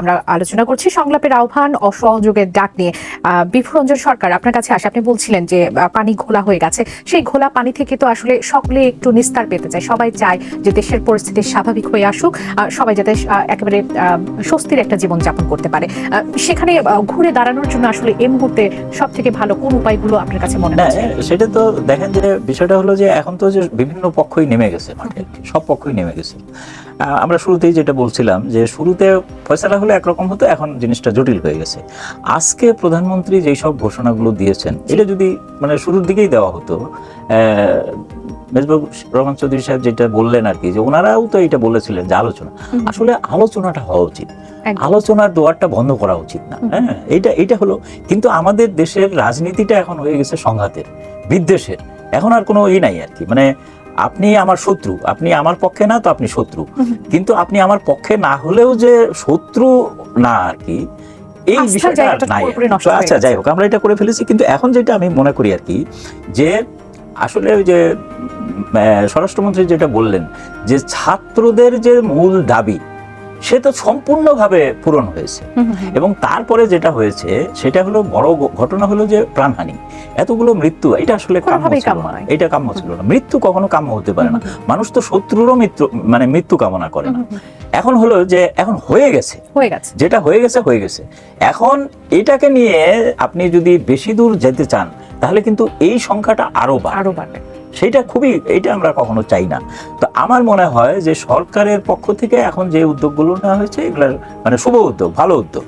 আমরা আলোচনা করছি সংলাপের আহ্বান অসহযোগের ডাক নিয়ে। আহ, বিভুরঞ্জন সরকার আপনার কাছে আসে। আপনি বলছিলেন যে পানি ঘোলা হয়ে গেছে। সেই ঘোলা পানি থেকে তো আসলে সকলে একটু নিস্তার পেতে চায়। সবাই চায় যে দেশের পরিস্থিতি স্বাভাবিক হয়ে আসুক সবাই যাতে একেবারে স্বস্তির একটা জীবন যাপন করতে পারে। সেখানে ঘুরে দাঁড়ানোর জন্য আসলে এই মুহূর্তে সব থেকে ভালো কোন উপায়গুলো আপনার কাছে মনে হচ্ছে? সেটা তো দেখেন যে বিষয়টা হলো যে এখন তো যে বিভিন্ন পক্ষই নেমে গেছে সব পক্ষই নেমে গেছে। আমরা শুরুতেই যেটা বলছিলাম যে শুরুতে ফয়সালা হলে একরকম হতো এখন জিনিসটা জটিল হয়ে গেছে। আজকে প্রধানমন্ত্রী যেই সব ঘোষণাগুলো দিয়েছেন এটা যদি মানে শুরুর দিকেই দেওয়া হতো আহ, মেজবাবুর রহমান চৌধুরী সাহেব যেটা বললেন আর কি যে ওনারাও তো এটা বলেছিলেন যে আলোচনা। আসলে আলোচনাটা হওয়া উচিত। আলোচনার দুয়ারটা বন্ধ করা উচিত না হ্যাঁ? এইটা এইটা হলো কিন্তু আমাদের দেশের রাজনীতিটা এখন হয়ে গেছে সংঘাতের বিদ্বেষের। এখন আর কোনো ই নাই আর কি মানে আপনি আমার শত্রু আপনি আমার পক্ষে না তো আপনি শত্রু। কিন্তু আপনি আমার পক্ষে না হলেও যে শত্রু না আর কি এই বিষয়টা নাই আচ্ছা যাই হোক আমরা এটা করে ফেলেছি। কিন্তু এখন যেটা আমি মনে করি আর কি যে আসলে ওই যে স্বরাষ্ট্রমন্ত্রী যেটা বললেন যে ছাত্রদের যে মূল দাবি সে তো সম্পূর্ণভাবে পূরণ হয়েছে। এবং তারপরে যেটা হয়েছে সেটা হলো বড় ঘটনা হলো যে প্রাণহানি। এতগুলো মৃত্যু এটা আসলে কাম্য ছিল না। এটা কাম্য ছিল না। মৃত্যু কখনো কাম্য হতে পারে না। মানুষ তো শত্রুরও মৃত্যু মানে মৃত্যু কামনা করে না। এখন হলো যে এখন হয়ে গেছে। হয়ে গেছে। যেটা হয়ে গেছে হয়ে গেছে। এখন এটাকে নিয়ে আপনি যদি বেশি দূর যেতে চান তাহলে কিন্তু এই সংখ্যাটা আরও বাড়বে। আরও বাড়বে। সেটা খুবই এটা আমরা কখনো চাই না। তো আমার মনে হয় যে সরকারের পক্ষ থেকে এখন যে উদ্যোগগুলো নেওয়া হয়েছে এগুলো মানে শুভ উদ্যোগ ভালো উদ্যোগ।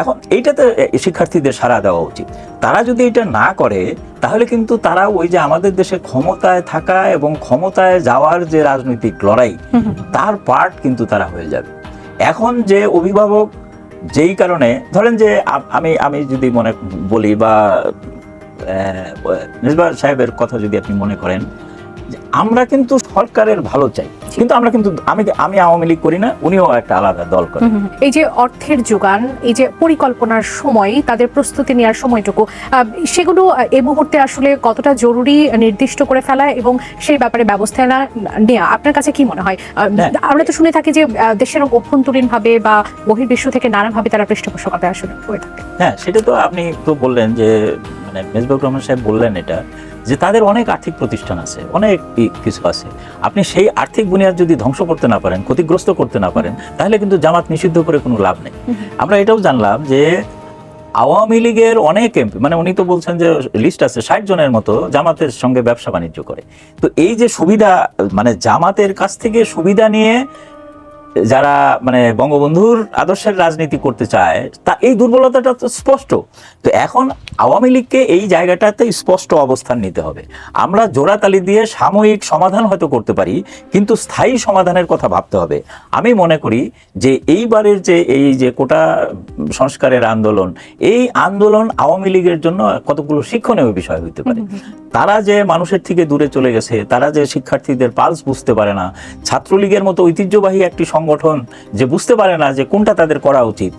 এখন এইটাতে শিক্ষার্থীদের সাড়া দেওয়া উচিত। তারা যদি এটা না করে তাহলে কিন্তু তারা ওই যে আমাদের দেশে ক্ষমতায় থাকা এবং ক্ষমতায় যাওয়ার যে রাজনৈতিক লড়াই। তার পার্ট কিন্তু তারা হয়ে যাবে। এখন যে অভিভাবক যেই কারণে ধরেন যে আমি আমি যদি মনে বলি বা নির্বাহ সাহেবের কথা যদি আপনি মনে করেন যে আমরা কিন্তু সরকারের ভালো চাই কিন্তু আমরা কিন্তু আমি আমি আওয়ামী লীগ করি না উনিও একটা আলাদা দল করেন। এই যে অর্থের যোগান এই যে পরিকল্পনার সময় তাদের প্রস্তুতি নেওয়ার সময়টুকু সেগুলো এই মুহূর্তে আসলে কতটা জরুরি নির্দিষ্ট করে ফেলা এবং সেই ব্যাপারে ব্যবস্থা না- নেওয়া আপনার কাছে কি মনে হয়। আমরা তো শুনে থাকি যে দেশের অভ্যন্তরীণ ভাবে বা বহির্বিশ্ব থেকে নানাভাবে তারা পৃষ্ঠপোষকতা আসলে হয়ে থাকে হ্যাঁ সেটা তো আপনি তো বললেন যে মানে মেজবাউর রহমান সাহেব বললেন এটা যে তাদের অনেক আর্থিক প্রতিষ্ঠান আছে অনেক কিছু আছে। আপনি সেই আর্থিক বুনিয়াদ যদি ধ্বংস করতে না পারেন ক্ষতিগ্রস্ত করতে না পারেন তাহলে কিন্তু জামাত নিষিদ্ধ করে কোনো লাভ নেই। আমরা এটাও জানলাম যে আওয়ামী লীগের অনেক এমপি মানে উনি তো বলছেন যে লিস্ট আছে ষাট জনের মতো জামাতের সঙ্গে ব্যবসা বাণিজ্য করে। তো এই যে সুবিধা মানে জামাতের কাছ থেকে সুবিধা নিয়ে যারা মানে বঙ্গবন্ধুর আদর্শের রাজনীতি করতে চায় তা এই দুর্বলতাটা তো স্পষ্ট। তো এখন আওয়ামী লীগকে এই জায়গাটাতে স্পষ্ট অবস্থান নিতে হবে। আমরা জোড়াতালি দিয়ে সাময়িক সমাধান হয়তো করতে পারি কিন্তু স্থায়ী সমাধানের কথা ভাবতে হবে। আমি মনে করি যে এইবারের যে এই যে কোটা সংস্কারের আন্দোলন এই আন্দোলন আওয়ামী লীগের জন্য কতগুলো শিক্ষণীয় বিষয় হইতে পারে। তারা যে মানুষের থেকে দূরে চলে গেছে তারা যে শিক্ষার্থীদের পালস বুঝতে পারে না ছাত্রলীগের মতো ঐতিহ্যবাহী একটি সংগঠন যে বুঝতে পারে না যে কোনটা তাদের করা উচিত,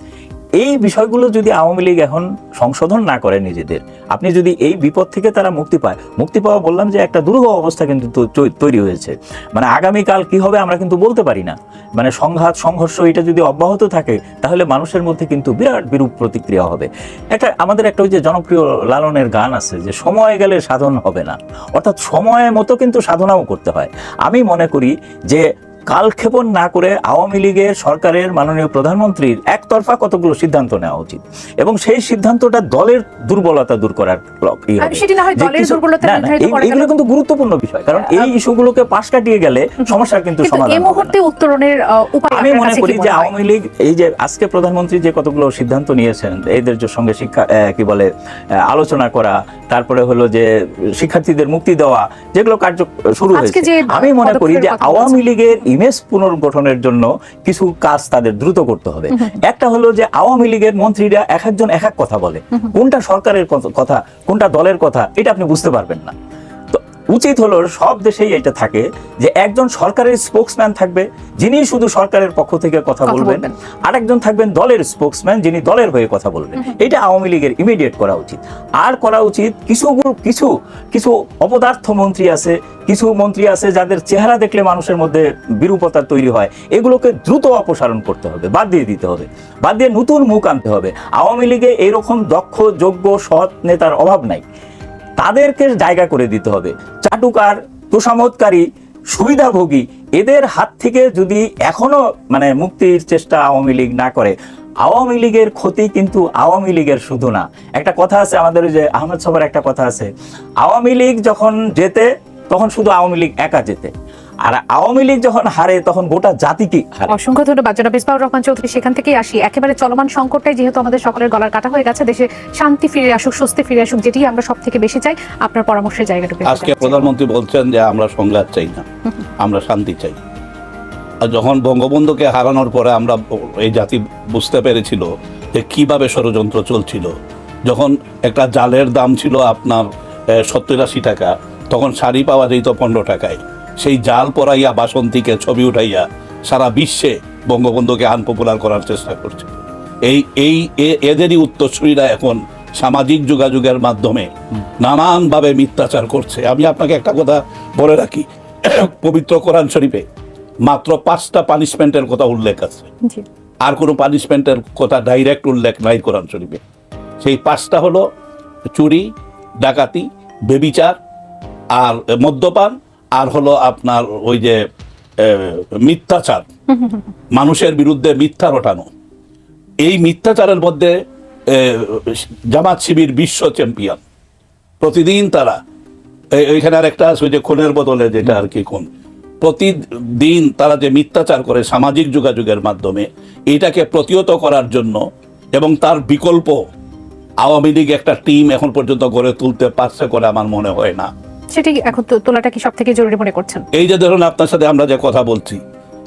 এই বিষয়গুলো যদি আওয়ামী লীগ এখন সংশোধন না করে নিজেদের, আপনি যদি এই বিপদ থেকে তারা মুক্তি পায়, মুক্তি পাওয়া বললাম যে একটা দুরূহ অবস্থা কিন্তু তৈরি হয়েছে। মানে আগামীকাল কি হবে আমরা কিন্তু বলতে পারি না। মানে সংঘাত, সংঘর্ষ এটা যদি অব্যাহত থাকে, তাহলে মানুষের মধ্যে কিন্তু বিরাট বিরূপ প্রতিক্রিয়া হবে। একটা আমাদের একটা ওই যে জনপ্রিয় লালনের গান আছে যে, সময় গেলে সাধন হবে না। অর্থাৎ সময় মতো কিন্তু সাধনাও করতে হয়। আমি মনে করি যে কালক্ষেপণ না করে আওয়ামী লীগের সরকারের মাননীয় প্রধানমন্ত্রীর একতরফা কতগুলো সিদ্ধান্ত নেওয়া উচিত? এবং সেই সিদ্ধান্তটা দলের দুর্বলতা দূর করার হয় এগুলো কিন্তু গুরুত্বপূর্ণ বিষয় কারণ এই ইস্যুগুলোকে পাশ কাটিয়ে গেলে সমস্যার কিন্তু সমাধান। মুহূর্তে উত্তরণের উপায় আমি মনে করি যে আওয়ামী লীগ এই যে আজকে প্রধানমন্ত্রী যে কতগুলো সিদ্ধান্ত নিয়েছেন এদের সঙ্গে শিক্ষা কি বলে আলোচনা করা তারপরে হলো যে শিক্ষার্থীদের মুক্তি দেওয়া যেগুলো কার্য শুরু হয়েছে। আমি মনে করি যে আওয়ামী লীগের ইমেজ পুনর্গঠনের জন্য কিছু কাজ তাদের দ্রুত করতে হবে। একটা হলো যে আওয়ামী লীগের মন্ত্রীরা এক একজন এক এক কথা বলে। কোনটা সরকারের কথা কোনটা দলের কথা এটা আপনি বুঝতে পারবেন না। উচিত হলো সব দেশেই এটা থাকে যে একজন সরকারের স্পোক্সম্যান থাকবে যিনি শুধু সরকারের পক্ষ থেকে কথা বলবেন বলবেন। আরেকজন থাকবেন দলের স্পোক্সম্যান যিনি দলের হয়ে কথা বলবেন। এটা আওয়ামী লীগের ইমিডিয়েট করা উচিত। আর করা উচিত কিছু কিছু কিছু অপদার্থ মন্ত্রী আছে কিছু মন্ত্রী আছে যাদের চেহারা দেখলে মানুষের মধ্যে বিরূপতা তৈরি হয়। এগুলোকে দ্রুত অপসারণ করতে হবে বাদ দিয়ে দিতে হবে বাদ দিয়ে নতুন মুখ আনতে হবে। আওয়ামী লীগে এরকম দক্ষ যোগ্য সৎ নেতার অভাব নাই। তাদেরকে জায়গা করে দিতে হবে। চাটুকার তোষামতকারী সুবিধাভোগী, এদের হাত থেকে যদি এখনও মানে মুক্তির চেষ্টা আওয়ামী লীগ না করে, আওয়ামী লীগের ক্ষতি কিন্তু আওয়ামী লীগের শুধু না। একটা কথা আছে আমাদের যে আহমেদ সবার একটা কথা আছে। আওয়ামী লীগ যখন যেতে তখন শুধু আওয়ামী লীগ একা যেতে আর আওয়ামী লীগ যখন হারে তখন গোটা জাতিকে অসংখ্য ধন্যবাদ জনাব ইসবাউর রহমান চৌধুরী সেখান থেকেই আসি। একেবারে চলমান সংকটটাই যেহেতু আমাদের সকলের গলার কাটা হয়ে গেছে দেশে শান্তি ফিরে আসুক স্বস্তি ফিরে আসুক যেটি আমরা সব থেকে বেশি চাই আপনার পরামর্শের জায়গাটুকু একটু আজকে প্রধানমন্ত্রী বলছেন যে আমরা সংঘাত চাই না আমরা শান্তি চাই। আর যখন বঙ্গবন্ধুকে হারানোর পরে আমরা এই জাতি বুঝতে পেরেছিল যে কীভাবে ষড়যন্ত্র চলছিল যখন একটা জালের দাম ছিল আপনার সত্তর আশি টাকা তখন শাড়ি পাওয়া যেত পনেরো টাকায়। সেই জাল পরাইয়া বাসন্তীকে ছবি উঠাইয়া সারা বিশ্বে বঙ্গবন্ধুকে আনপপুলার করার চেষ্টা করছে। এই এই এদেরই উত্তরসূরিরা এখন সামাজিক যোগাযোগের মাধ্যমে নানানভাবে মিথ্যাচার করছে। আমি আপনাকে একটা কথা বলে রাখি। পবিত্র কোরআন শরীফে মাত্র পাঁচটা পানিশমেন্টের কথা উল্লেখ আছে। আর কোনো পানিশমেন্টের কথা ডাইরেক্ট উল্লেখ নাই কোরআন শরীফে। সেই পাঁচটা হলো চুরি ডাকাতি বেবিচার আর মদ্যপান আর হলো আপনার ওই যে মিথ্যাচার। মানুষের বিরুদ্ধে মিথ্যা রটানো। এই মিথ্যাচারের মধ্যে জামাত শিবির বিশ্ব চ্যাম্পিয়ন প্রতিদিন তারা এইখানে আর একটা আছে ওই যে খুনের বদলে যেটা আর কি খুন। প্রতিদিন তারা যে মিথ্যাচার করে সামাজিক যোগাযোগের মাধ্যমে এটাকে প্রতিহত করার জন্য এবং তার বিকল্প আওয়ামী লীগ একটা টিম এখন পর্যন্ত গড়ে তুলতে পারছে করে আমার মনে হয় না। সেটি এখন তোলাটা কি সব থেকে জরুরি মনে করছেন? এই যে ধরুন আপনার সাথে আমরা যে কথা বলছি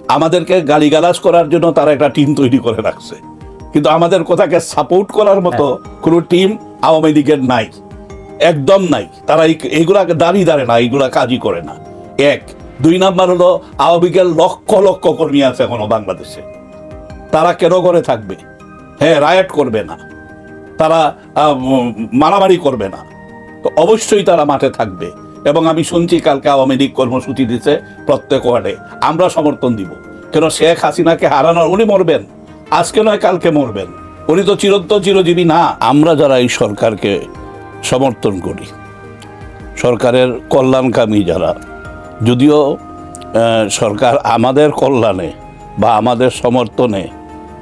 আমাদেরকে গালিগালাজ করার জন্য তারা একটা টিম তৈরি করে রাখছে। কিন্তু আমাদের কথাকে সাপোর্ট করার মতো কোনো টিম আওয়ামী লীগের নাই। একদম নাই। তারা দাঁড়িয়ে দাঁড়ে না এইগুলা কাজই করে না। এক। দুই নাম্বার হলো আওয়ামী লীগের লক্ষ লক্ষ কর্মী আছে এখনও বাংলাদেশে। তারা কেন করে থাকবে? হ্যাঁ রায়ট করবে না। তারা মারামারি করবে না। তো অবশ্যই তারা মাঠে থাকবে। এবং আমি শুনছি কালকে আওয়ামী লীগ কর্মসূচি দিচ্ছে প্রত্যেক ওয়ার্ডে। আমরা সমর্থন দিব। কেন শেখ হাসিনাকে হারানোর উনি মরবেন? আজকে নয়, কালকে মরবেন। উনি তো চিরন্ত চিরজীবী না। আমরা যারা এই সরকারকে সমর্থন করি, সরকারের কল্যাণকামী যারা, যদিও সরকার আমাদের কল্যাণে বা আমাদের সমর্থনে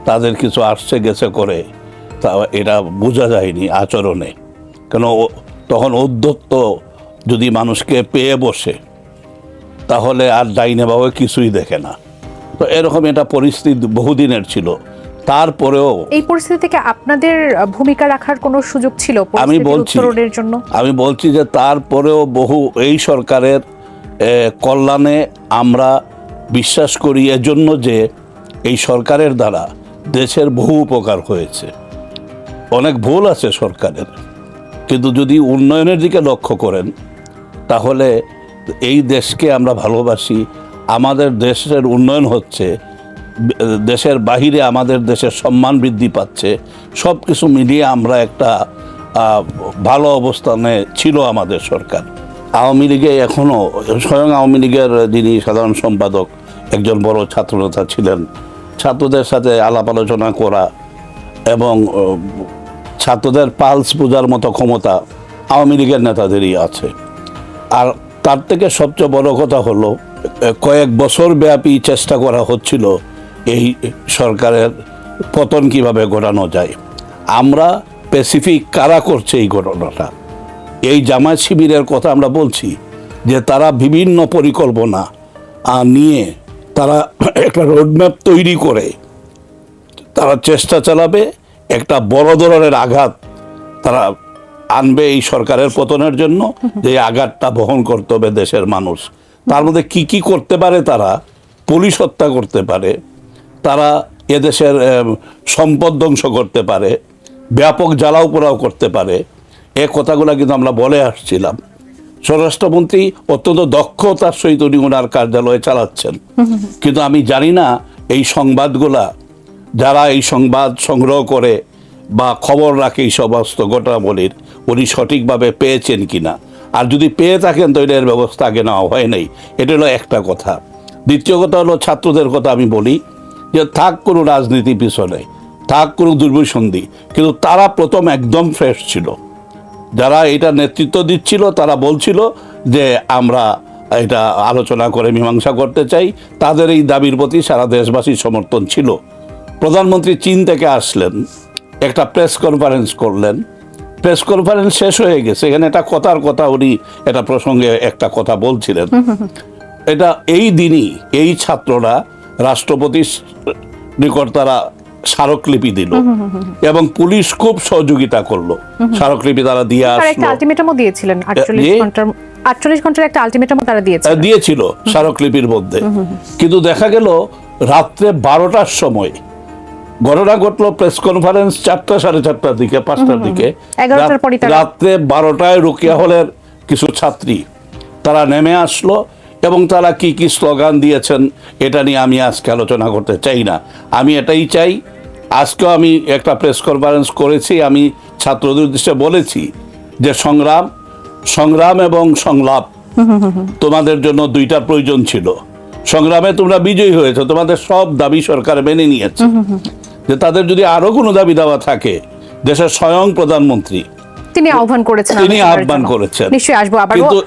তাদের কিছু আসছে গেছে করে, তা এটা বোঝা যায়নি আচরণে। কেন তখন উদ্ধত্ত যদি মানুষকে পেয়ে বসে তাহলে আর ডাইনে বাবা কিছুই দেখে না। তো এরকম এটা পরিস্থিতি বহুদিনের ছিল। তারপরেও এই পরিস্থিতি থেকে আপনাদের ভূমিকা রাখার কোনো সুযোগ ছিল আমি বলছি জন্য? আমি বলছি যে তারপরেও বহু এই সরকারের কল্যাণে আমরা বিশ্বাস করি এজন্য যে এই সরকারের দ্বারা দেশের বহু উপকার হয়েছে। অনেক ভুল আছে সরকারের। কিন্তু যদি উন্নয়নের দিকে লক্ষ্য করেন তাহলে এই দেশকে আমরা ভালোবাসি। আমাদের দেশের উন্নয়ন হচ্ছে, দেশের বাহিরে আমাদের দেশের সম্মান বৃদ্ধি পাচ্ছে। সব কিছু মিলিয়ে আমরা একটা ভালো অবস্থানে ছিল আমাদের সরকার। আওয়ামী লীগে এখনও স্বয়ং আওয়ামী লীগের যিনি সাধারণ সম্পাদক, একজন বড় ছাত্রনেতা ছিলেন। ছাত্রদের সাথে আলাপ আলোচনা করা এবং ছাত্রদের পালস বোঝার মতো ক্ষমতা আওয়ামী লীগের নেতাদেরই আছে। আর তার থেকে সবচেয়ে বড় কথা হলো কয়েক বছর ব্যাপী চেষ্টা করা হচ্ছিল এই সরকারের পতন কীভাবে ঘটানো যায়। আমরা স্পেসিফিক কারা করছে এই ঘটনাটা? এই জামায়াত শিবিরের কথা আমরা বলছি যে তারা বিভিন্ন পরিকল্পনা নিয়ে তারা একটা রোডম্যাপ তৈরি করে। তারা চেষ্টা চালাবে, একটা বড় ধরনের আঘাত তারা আনবে এই সরকারের পতনের জন্য যে আঘাতটা বহন করতে হবে দেশের মানুষ। তার মধ্যে কি কি করতে পারে তারা? পুলিশ হত্যা করতে পারে, তারা এদেশের সম্পদ ধ্বংস করতে পারে, ব্যাপক জ্বালাও পোড়াও করতে পারে। এ কথাগুলো কিন্তু আমরা বলে আসছিলাম। স্বরাষ্ট্রমন্ত্রী অত্যন্ত দক্ষতার সহিত উনি ওনার কার্যালয়ে চালাচ্ছেন। কিন্তু আমি জানি না এই সংবাদগুলা, যারা এই সংবাদ সংগ্রহ করে বা খবর রাখে এই সমস্ত ঘটনাবলীর উনি সঠিকভাবে পেয়েছেন কিনা। আর যদি পেয়ে থাকেন, তো এটার ব্যবস্থা আগে নেওয়া হয় নাই। এটা হলো একটা কথা। দ্বিতীয় কথা হলো, ছাত্রদের কথা আমি বলি, যে থাক কোনো রাজনীতি পিছনে, থাক কোনো দুর্বিসন্ধি, কিন্তু তারা প্রথম একদম ফ্রেশ ছিল। যারা এটা নেতৃত্ব দিচ্ছিল, তারা বলছিল যে আমরা এটা আলোচনা করে মীমাংসা করতে চাই। তাদের এই দাবির প্রতি সারা দেশবাসীর সমর্থন ছিল। প্রধানমন্ত্রী চীন থেকে আসলেন। একটা প্রেস কনফারেন্স করলেন। প্রেস কনফারেন্স শেষ হয়ে গেছে। এখানে একটা কথার কথা উনি এটা প্রসঙ্গে একটা কথা বলছিলেন। এটা এই দিনই এই ছাত্ররা রাষ্ট্রপতির নিকট তারা স্মারকলিপি দিল। এবং পুলিশ খুব সহযোগিতা করল। স্মারকলিপি তারা দিয়ে আসলো। আলটিমেটামও দিয়েছিলেন আটচল্লিশ জি? ঘণ্টার আটচল্লিশ ঘণ্টার একটা আলটিমেটামও তারা আহ, দিয়েছিল স্মারকলিপির মধ্যে। কিন্তু দেখা গেল রাত্রে বারোটার সময় ঘটনা ঘটলো প্রেস কনফারেন্স চারটা সাড়ে চারটার দিকে পাঁচটার দিকে। রাত্রে বারোটায় রুকিয়া হলের কিছু ছাত্রী তারা নেমে আসলো এবং তারা কি কি স্লোগান দিয়েছেন এটা নিয়ে আমি আজকে আলোচনা করতে চাই না। আমি এটাই চাই আজকেও আমি একটা প্রেস কনফারেন্স করেছি আমি ছাত্রদের উদ্দেশ্যে বলেছি যে সংগ্রাম সংগ্রাম এবং সংলাপ তোমাদের জন্য দুইটা প্রয়োজন ছিল। সংগ্রামে তোমরা বিজয়ী হয়েছে তোমাদের সব দাবি সরকার মেনে নিয়েছে। যে তাদের যদি আরও কোনো দাবি দাওয়া থাকে দেশের স্বয়ং প্রধানমন্ত্রী। তিনি আহ্বান করেছেন তিনি আহ্বান করেছেন। নিশ্চয়ই আসব আবার। কিন্তু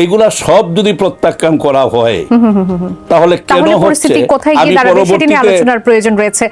এইগুলা সব যদি প্রত্যাখ্যান করা হয় তাহলে কেন হচ্ছে? পরিস্থিতি কোথায় গিয়ে দাঁড়াবে সেটা নিয়ে আলোচনার প্রয়োজন রয়েছে।